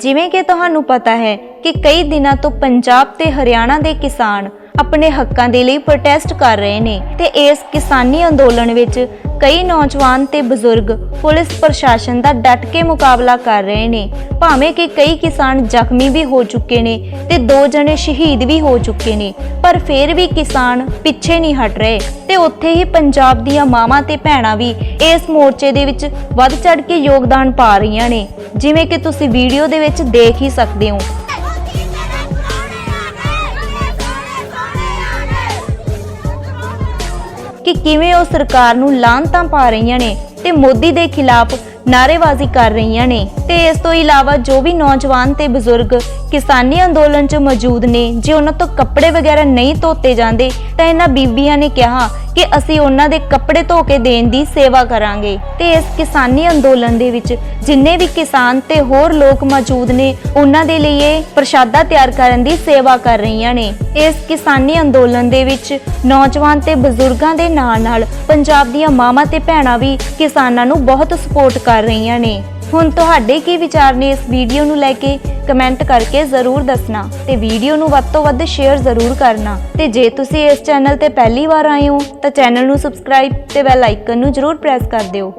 ਜਿਵੇਂ ਕਿ ਤੁਹਾਨੂੰ ਪਤਾ ਹੈ ਕਿ ਕਈ ਦਿਨਾਂ ਤੋਂ ਪੰਜਾਬ ਤੇ ਹਰਿਆਣਾ ਦੇ ਕਿਸਾਨ ਆਪਣੇ ਹੱਕਾਂ ਦੇ ਲਈ ਪ੍ਰੋਟੈਸਟ ਕਰ ਰਹੇ ਨੇ ਤੇ ਇਸ ਕਿਸਾਨੀ ਅੰਦੋਲਨ ਵਿੱਚ ਕਈ ਨੌਜਵਾਨ ਤੇ ਬਜ਼ੁਰਗ ਪੁਲਿਸ ਪ੍ਰਸ਼ਾਸਨ ਦਾ ਡਟ ਕੇ ਮੁਕਾਬਲਾ ਕਰ ਰਹੇ ਨੇ। ਭਾਵੇਂ ਕਿ ਕਈ ਕਿਸਾਨ ਜ਼ਖਮੀ ਵੀ ਹੋ ਚੁੱਕੇ ਨੇ ਤੇ ਦੋ ਜਣੇ ਸ਼ਹੀਦ ਵੀ ਹੋ ਚੁੱਕੇ ਨੇ, ਪਰ ਫਿਰ ਵੀ ਕਿਸਾਨ ਪਿੱਛੇ ਨਹੀਂ ਹਟ ਰਹੇ ਤੇ ਉੱਥੇ ਹੀ ਪੰਜਾਬ ਦੀਆਂ ਮਾਵਾਂ ਤੇ ਭੈਣਾਂ ਵੀ ਇਸ ਮੋਰਚੇ ਦੇ ਵਿੱਚ ਵੱਧ ਚੜ ਕੇ ਯੋਗਦਾਨ ਪਾ ਰਹੀਆਂ ਨੇ। ਜਿਵੇਂ ਕਿ ਤੁਸੀਂ ਵੀਡੀਓ ਦੇ ਵਿੱਚ ਦੇਖ ਹੀ ਸਕਦੇ ਹੋ। ਕਿ ਕਿਵੇਂ ਉਹ ਸਰਕਾਰ ਨੂੰ ਲਾਂਤਾਂ ਪਾ ਰਹੀਆਂ ਨੇ ਤੇ ਮੋਦੀ ਦੇ ਖਿਲਾਫ ਨਾਅਰੇਬਾਜ਼ੀ ਕਰ ਰਹੀਆਂ ਨੇ ਤੇ ਇਸ ਤੋਂ ਇਲਾਵਾ ਜੋ ਵੀ ਨੌਜਵਾਨ ਤੇ ਬਜ਼ੁਰਗ ਕਿਸਾਨੀ ਅੰਦੋਲਨ 'ਚ ਮੌਜੂਦ ਨੇ, ਜੇ ਉਹਨਾਂ ਤੋਂ ਕੱਪੜੇ ਵਗੈਰਾ ਨਹੀਂ ਧੋਤੇ ਜਾਂਦੇ, ਤਾਂ ਇਹਨਾਂ ਬੀਬੀਆਂ ਨੇ ਕਿਹਾ ਕਿ ਅਸੀਂ ਉਹਨਾਂ ਦੇ ਕੱਪੜੇ ਧੋ ਕੇ ਦੇਣ ਦੀ ਸੇਵਾ ਕਰਾਂਗੇ। ਤੇ ਇਸ ਕਿਸਾਨੀ ਅੰਦੋਲਨ ਦੇ ਵਿੱਚ ਜਿੰਨੇ ਵੀ ਕਿਸਾਨ ਤੇ ਹੋਰ ਲੋਕ ਮੌਜੂਦ ਨੇ, ਉਹਨਾਂ ਦੇ ਲਈ ਇਹ ਪ੍ਰਸ਼ਾਦਾ ਤਿਆਰ ਕਰਨ ਦੀ ਸੇਵਾ ਕਰ ਰਹੀਆਂ ਨੇ। ਇਸ ਕਿਸਾਨੀ ਅੰਦੋਲਨ ਦੇ ਵਿੱਚ ਨੌਜਵਾਨ ਤੇ ਬਜ਼ੁਰਗਾਂ ਦੇ ਨਾਲ ਨਾਲ ਪੰਜਾਬ ਦੀਆਂ ਮਾਵਾਂ ਤੇ ਭੈਣਾਂ ਵੀ ਕਿਸਾਨਾਂ ਨੂੰ ਬਹੁਤ ਸਪੋਰਟ ਕਰ ਕਰ ਰਹੀਆਂ ਨੇ। ਹੁਣ ਤੁਹਾਡੇ ਕੀ ਵਿਚਾਰ ਨੇ ਇਸ ਵੀਡੀਓ ਨੂੰ ਲੈ ਕੇ? ਕਮੈਂਟ ਕਰਕੇ ਜ਼ਰੂਰ ਦੱਸਣਾ ਤੇ ਵੀਡੀਓ ਨੂੰ ਵੱਧ ਤੋਂ ਵੱਧ ਸ਼ੇਅਰ ਜ਼ਰੂਰ ਕਰਨਾ। ਤੇ ਜੇ ਤੁਸੀਂ ਇਸ ਚੈਨਲ ਤੇ ਪਹਿਲੀ ਵਾਰ ਆਏ ਹੋ, ਤਾਂ ਚੈਨਲ ਨੂੰ ਸਬਸਕ੍ਰਾਈਬ ਤੇ ਬੈਲ ਆਈਕਨ ਨੂੰ ਜ਼ਰੂਰ ਪ੍ਰੈਸ ਕਰ ਦਿਓ।